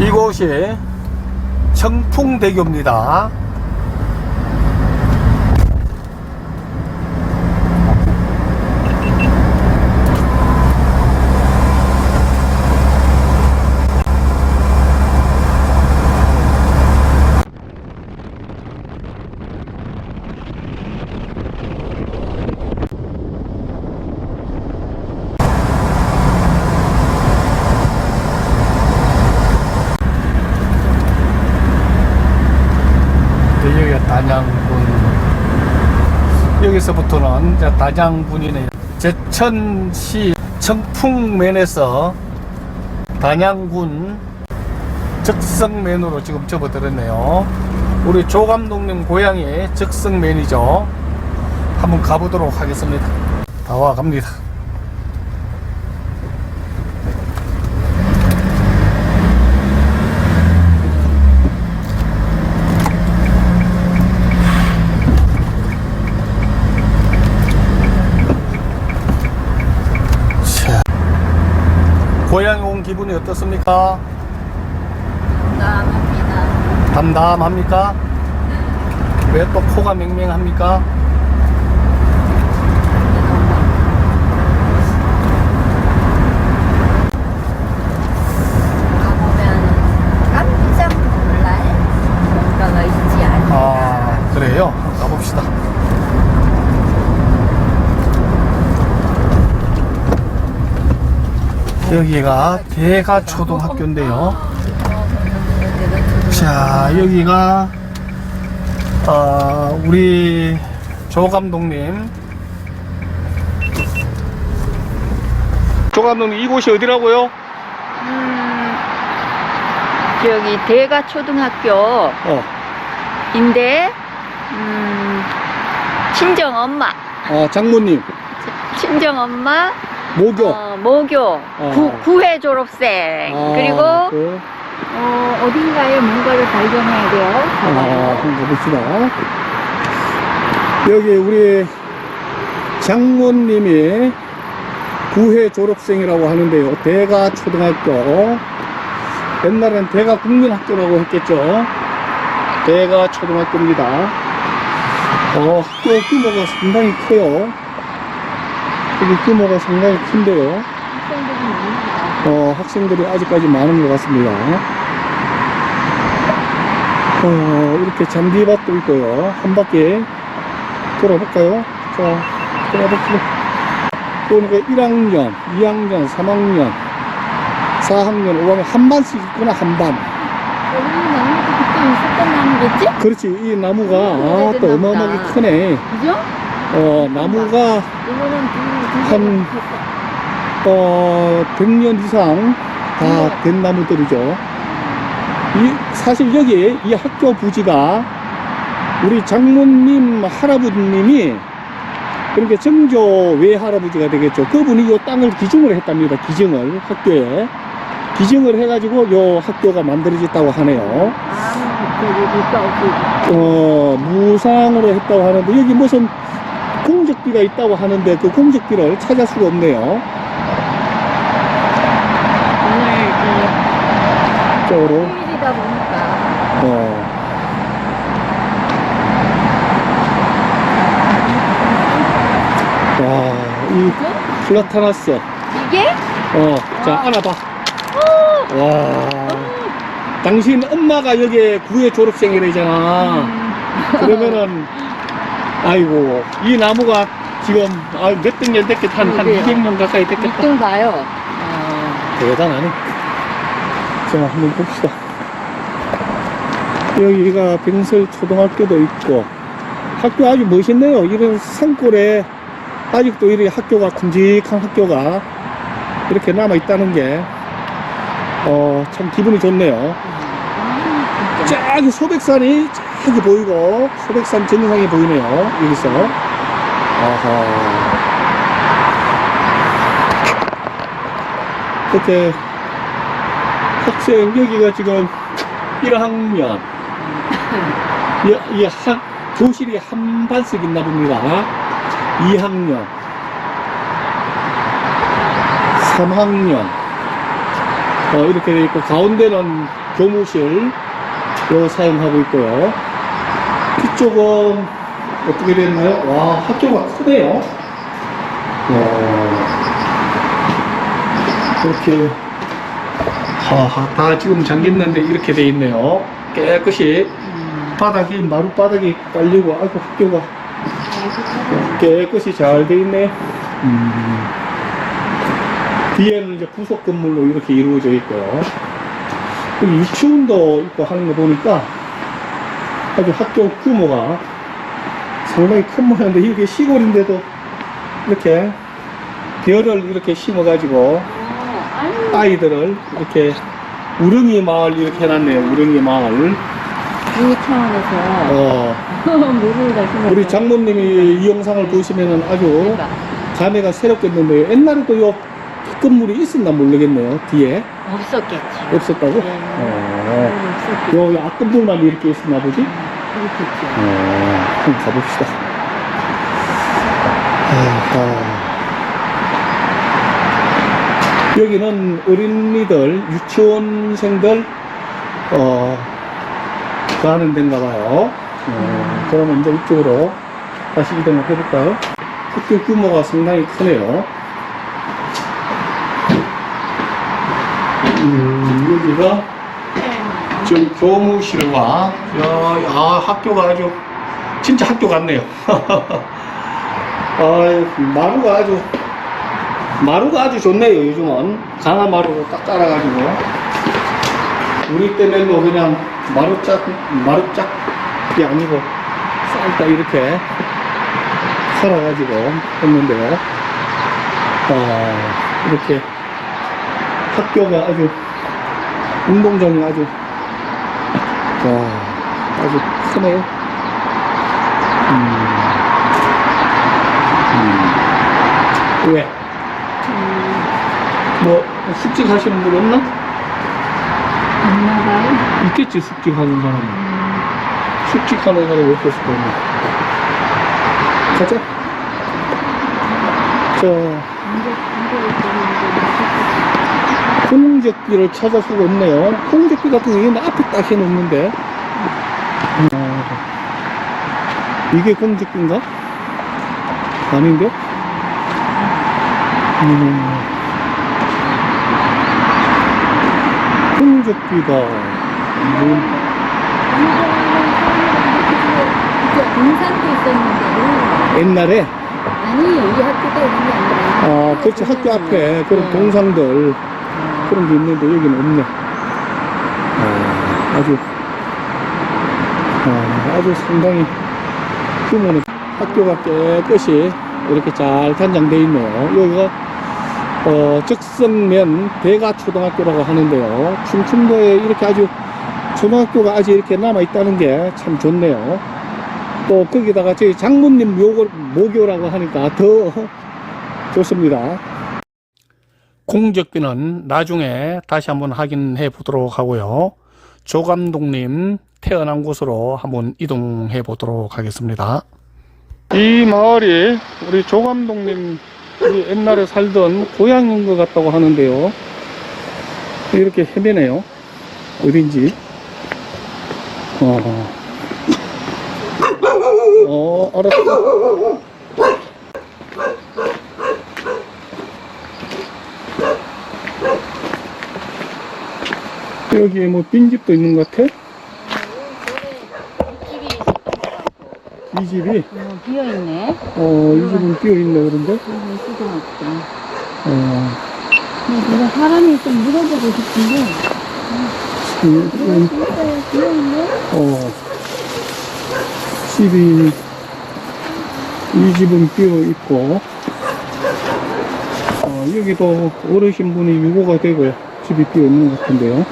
이곳이 청풍대교입니다. 네, 여기가 단양군. 여기서부터는 이제 단양군이네. 제천시 청풍면에서 단양군 적성면으로 지금 접어들었네요. 우리 조 감독님 고향이 적성면이죠. 한번 가보도록 하겠습니다. 다와 갑니다. 고향에 온 기분이 어떻습니까? 감사합니다. 담담합니까? 왜또 코가 맹맹합니까? 가보면 깜짝 놀랄 뭔가가 있지 않을까. 아, 그래요? 가봅시다. 여기가 대가 초등학교인데요. 자, 여기가, 어, 우리 조 감독님. 조 감독님, 이곳이 어디라고요? 음, 저기 대가 초등학교 어, 인데 음, 친정 엄마, 어 장모님, 친정 엄마, 모교. 어, 모교 구, 구회 졸업생 아, 그리고 그, 어, 어딘가에 뭔가를 발견해야 돼요. 아, 한번 봅시다. 여기 우리 장모님이 구회 졸업생이라고 하는데요. 대가 초등학교. 옛날엔 대가 국민학교라고 했겠죠. 대가 초등학교입니다. 어, 학교 규모가 상당히 커요. 여기 규모가 상당히 큰데요. 어, 학생들이 아직까지 많은 것 같습니다. 어, 이렇게 잔디밭도 있고요. 한 바퀴 돌아볼까요? 자, 돌아봅시다. 보니까 1학년, 2학년, 3학년, 4학년, 5학년 한 반씩 있구나, 한 반. 여기 나무도 그때 있었던 나무겠지? 그렇지, 이 나무가, 아, 또 어마어마하게. 크네. 그죠? 어, 나무가, 한- 어, 100년 이상 다 된 나무들이죠. 이, 사실 여기 이 학교 부지가 우리 장모님 할아버님이 그렇게 정조 외할아버지가 되겠죠. 그분이 이 땅을 기증을 했답니다. 기증을 학교에. 기증을 해가지고 요 학교가 만들어졌다고 하네요. 아, 없이 어, 무상으로 했다고 하는데 여기 무슨 공적비가 있다고 하는데 그 공적비를 찾을 수가 없네요. 오늘 그. 휴일이다 보니까 어. 와, 이? 플라타나스. 이게 어, 자, 안아봐. 와. 당신 엄마가 여기 구회 졸업생이래잖아. 음, 그러면은, 아이고, 이 나무가 지금, 아, 몇백 년 됐겠다. 한, 한 그러게요. 200년 가까이 됐겠다. 1등 봐요. 어, 대단하네. 자, 한번 봅시다. 여기가 병설 초등학교도 있고, 학교 아주 멋있네요. 이런 산골에 아직도 이렇게 학교가 큼직한 학교가 이렇게 남아 있다는 게, 어, 참 기분이 좋네요. 아, 진짜. 저기 소백산이 저기 보이고, 소백산 정상이 보이네요. 여기서. 아하. 이렇게 학생 여기가 지금 1학년 이, 이 한, 교실이 한 반씩 있나 봅니다 2학년 3학년 어, 이렇게 돼 있고 가운데는 교무실 요 사용하고 있고요. 뒤쪽은 어떻게 됐나요? 와, 학교가 크네요. 와, 이렇게 하, 다 지금 잠겼는데 이렇게 돼 있네요. 깨끗이 바닥이 마루 바닥이 깔리고 아이고 학교가 깨끗이 잘 돼 있네. 음. 뒤에는 이제 부속 건물로 이렇게 이루어져 있고요. 그리고 유치원도 있고 하는 거 보니까 아주 학교 규모가 상당히 큰 모양인데 이게 시골인데도 이렇게 별을 이렇게 심어가지고 아이들을 이렇게 우릉이 마을 이렇게 해놨네요. 우릉이 마을. 이 차원에서 어, 물을 우리 장모님이 이 영상을 보시면은 아주 감회가 새롭겠는데 옛날에도 요 건물이 있었나 모르겠네요. 뒤에 없었겠지. 없었다고? 네. 어. 없었겠지. 요, 요 앞건물만 이렇게 있었나 보지? 어, 한번 가봅시다. 아하. 여기는 어린이들, 유치원생들, 어, 가는 데인가 봐요. 어, 그러면 이제 이쪽으로 다시 이동을 해볼까요? 학교 규모가 상당히 크네요. 음, 여기가 지금 교무실과 야, 야, 학교가 아주 진짜 학교 같네요. 아유, 마루가 아주 마루가 아주 좋네요. 요즘은 강화 마루로 딱 깔아가지고 우리 뭐 그냥 마루짝 마루짝이 아니고 쌀딱 이렇게 살아가지고 했는데요. 아, 이렇게 학교가 아주 운동장이 아주 와, 아주 크네요. 음. 음. 왜? 뭐, 숙직 하시는 분 없나? 엄마가 있겠지, 숙직 하는 사람. 숙직 하는 사람이 없었을 거야. 가자. 자, 홍적비를 찾아 수가 없네요. 홍적비 같은 경우는 앞에 딱 해놓는데. 어, 이게 공적비인가? 아닌데? 음, 홍적비가, 뭐, 동산도 있었는데 옛날에, 아니 이 학교가 있는 게 아니라 아, 그렇지, 학교 앞에 그런 네. 동상들, 그런 게 있는데 여기는 없네. 아, 아주, 아, 아주 상당히 규모는 학교가 깨끗이 이렇게 잘 단장되어 있네요. 여기가 어, 적성면 대가 초등학교라고 하는데요. 충청도에 이렇게 아주 초등학교가 아직 이렇게 남아 있다는 게 참 좋네요. 또 거기다가 저희 장모님 모교라고 하니까 더 좋습니다. 공적비는 나중에 다시 한번 확인해 보도록 하고요. 조 감독님 태어난 곳으로 한번 이동해 보도록 하겠습니다. 이 마을이 우리 조 감독님 이 옛날에 살던 고향인 것 같다고 하는데요. 이렇게 헤매네요. 어딘지. 어, 어 알았어. 여기에 뭐 빈집도 있는 것 같아? 이 집이? 어, 비어 있네. 어, 이 집은 비어있네, 그런데? 어, 내가 사람이 좀 물어보고 싶은데 음, 음, 비어 있네. 어, 집이, 이 집은 비어있고, 어, 여기도 어르신 분이 유고가 되고, 집이 비어있는 것 같은데요.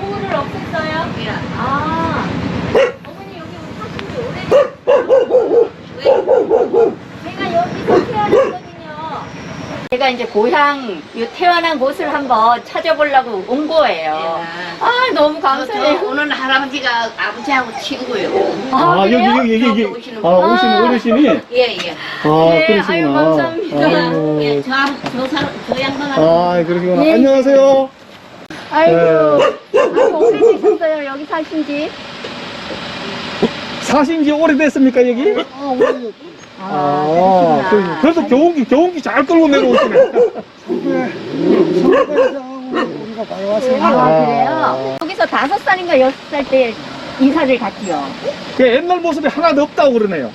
물을 없앴어요? 아. 어머니 여기 사신 지 오래됐어요? 왜? 제가 여기서 태어났거든요. 제가 이제 고향, 요 태어난 곳을 한번 찾아보려고 온 거예요. 아, 너무 저 감사해요. 오늘 할아버지가 아버지하고 친구요. 아, 여기, 그래요? 여기, 여기, 여기 여기. 오시는 아, 분. 아. 어르신이? 예, 예. 아, 네, 그러시구나. 아유, 감사합니다. 아이고. 예, 저, 한- 저 사람, 저 양반하고. 아, 그러시구나. 예. 안녕하세요. 아이고, 네. 아이고, 오래되셨어요, 여기 사신 지? 사신 지 오래됐습니까, 여기? 아, 아, 그러시구나. 그래서, 교원기, 교원기 잘 끌고 내려오시네. 우리가 바로 왔어요. 아, 그래요? 여기서 다섯 살인가 여섯 살 때 이사를 갔지요. 그 옛날 모습이 하나도 없다고 그러네요.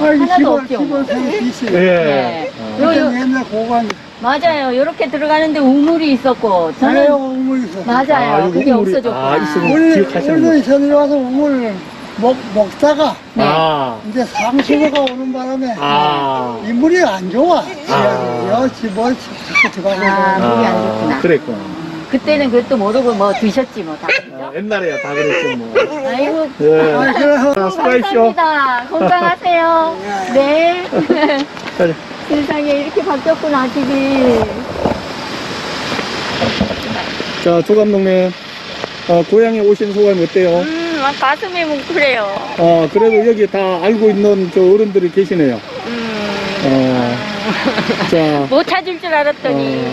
아이고, 하나도 집안, 없죠. 집안 생이 있어요. 예. 네. 어. 요, 요, 옛날 고관, 맞아요. 이렇게 들어가는데 우물이 있었고, 저는, 우물 있어. 맞아요. 요거 그게 우물이- 없어졌구나. 아, 있으면 원래, 기억하시는 원래 거. 전에 와서 우물 먹, 먹다가 네. 아, 이제 상수도가 오는 바람에 아. 이 물이 안 좋아. 아. 자꾸 들어가고. 아, 그러고. 물이 안 좋구나. 그랬구나. 그때는 그것도 모르고 뭐 드셨지 뭐 다. 어, 옛날에야 다 그랬죠, 뭐. 아이고, 예. 아, 수고하십시오. 감사합니다. 건강하세요. 네. 자, 세상에 이렇게 바뀌었구나, 집이. 자, 조 감독님. 어, 고향에 오신 소감이 어때요? 음, 막 가슴이 뭉클해요. 어, 그래도 여기 다 알고 있는 저 어른들이 계시네요. 음. 어, 자, 못 찾을 줄 알았더니.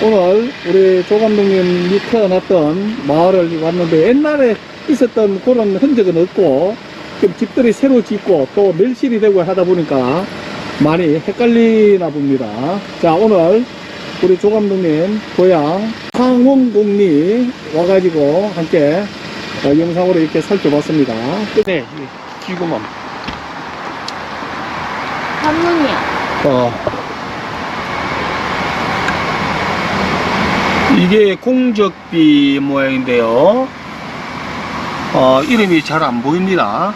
오늘 우리 조 감독님이 태어났던 마을을 왔는데 옛날에 있었던 그런 흔적은 없고 좀 집들이 새로 짓고 또 멸실이 되고 하다 보니까 많이 헷갈리나 봅니다. 자 오늘 우리 조 감독님 고향 상원공리 와가지고 함께 어, 영상으로 이렇게 살펴봤습니다. 네, 기구만. 한문이요. 어. 이게 공적비 모양인데요. 어, 이름이 잘 안 보입니다.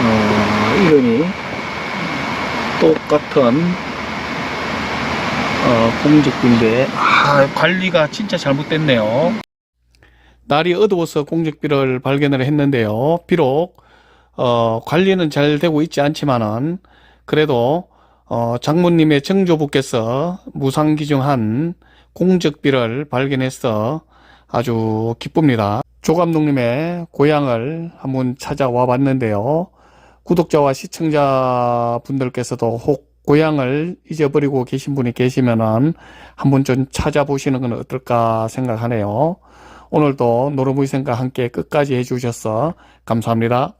어, 이름이 똑같은 어, 공적비인데 아, 관리가 진짜 잘못됐네요. 날이 어두워서 공적비를 발견을 했는데요. 비록 어, 관리는 잘 되고 있지 않지만은 그래도 어, 장모님의 정조부께서 무상기증한 공적비를 발견해서 아주 기쁩니다. 조 감독님의 고향을 한번 찾아와 봤는데요. 구독자와 시청자 분들께서도 혹 고향을 잊어버리고 계신 분이 계시면은 한번 좀 찾아보시는 건 어떨까 생각하네요. 오늘도 노르무이생과 함께 끝까지 해주셔서 감사합니다.